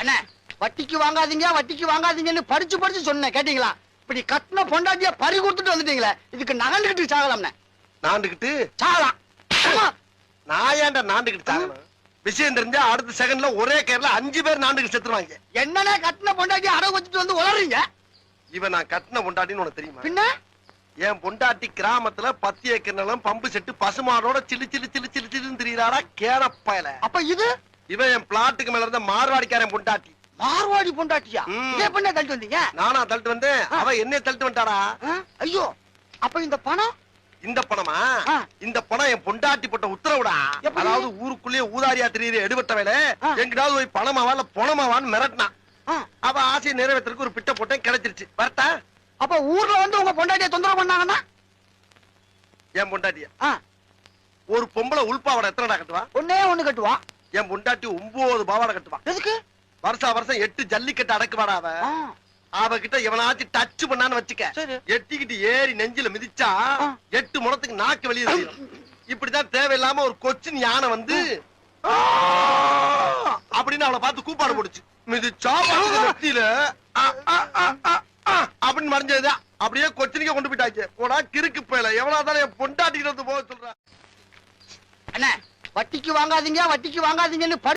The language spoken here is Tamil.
அண்ணே வட்டிக்கு வாங்காதீங்க வட்டிக்கு வாங்காதீங்கன்னு படிச்சு படிச்சு சொன்னேன் கேட்டீங்களா? இப்படி கட்டின பொண்டாட்டிய பறி கொடுத்துட்டு வந்துட்டீங்களே இதுக்கு நகண்டுகிட்டு சாகலாம்ண்ணே நாண்டுகிட்டு? சாகலாம். நான் ஏன்டா நாண்டுகிட்டு சாகணும்? விஷயம் தெரிஞ்சா அடுத்த செகண்ட்ல ஒரே கேர்ல அஞ்சு பேர் நாண்டுகிட்டு செத்துருவாங்க. என்னண்ணே கட்டின பொண்டாட்டிய அடகு வச்சுட்டு வந்து உளறீங்க? இவன் நான் கட்டின பொண்டாட்டின்னு உனக்கு தெரியுமா? பின்ன? என் பொண்டாட்டி கிராமத்துல பத்து ஏக்கர் நிலம் பம்பு செட்டு பசுமாடோட சிலு சிலு சிலு சிலு சிலுன்னு திரியிறாரா கேரப்பயல. அப்ப இது? இவன் என் பிளாட்டுக்கு மேல இருந்த மார்வாடிக்காரன் பொண்டாட்டி. மார்வாடி பொண்டாட்டியா. இதே பண்ண தள்ளிட்டு வந்தீங்க? நானா தள்ளிட்டு வந்தேன். அவ என்னைய தள்ளிட்டு வந்துட்டாரா ஆ? ஐயோ அப்ப இந்த பணம்? இந்த பணமா. இந்த பணம் என் பொண்டாட்டி போட்ட உத்தரவுடா? அதாவது ஊருக்குள்ளேயே ஊதாரியா தெரியுற எடுபட்ட வேலை. எங்கிட்டாவது போய் பணமாவா இல்ல பணமாவான்னு மிரட்டினா. அவ ஆசையை நிறைவேற்றுறதுக்கு ஒரு பிட்ட போட்டேன் கிடைச்சிருச்சு. வரட்டா? அப்ப ஊர்ல வந்து உங்க பொண்டாட்டிய தொந்தரவு பண்ணாங்கன்னா? என் பொண்டாட்டிய. ஒரு பொம்பளை உள்பாவடை எத்தனைடா கட்டுவா? ஒண்ணே ஒண்ணு கட்டுவா. என் பொண்டாட்டி ஒன்பது பாவாடை கட்டுவா. எதுக்கு? வருஷா வருஷம் எட்டு ஜல்லிக்கட்டு அடக்குவாடா அவ. ஆ, அவகிட்ட எவனாச்சும் டச் பண்ணான்னு வச்சுக்க. சரி. எட்டிக்கிட்டு ஏறி நெஞ்சில மிதிச்சா. எட்டு முறத்துக்கு நாக்கு வெளியே தெரியும். இப்படிதான் தேவையில்லாம ஒரு கொச்சின் யானை வந்து! அப்படின்னு அவளை பார்த்து கூப்பாடு போடுச்சு மிதிச்சா நெத்தியில அப்படின்னு மறைஞ்சது. அப்படியே கொச்சினிக்க கொண்டு போயிட்டாச்சு. போடா கிறுக்கு போயல. எவனா தானே வந்து போக சொல்ற. அண்ணே வட்டிக்கு வாங்காதீங்க வட்டிக்கு வாங்காதீங்கன்னு படி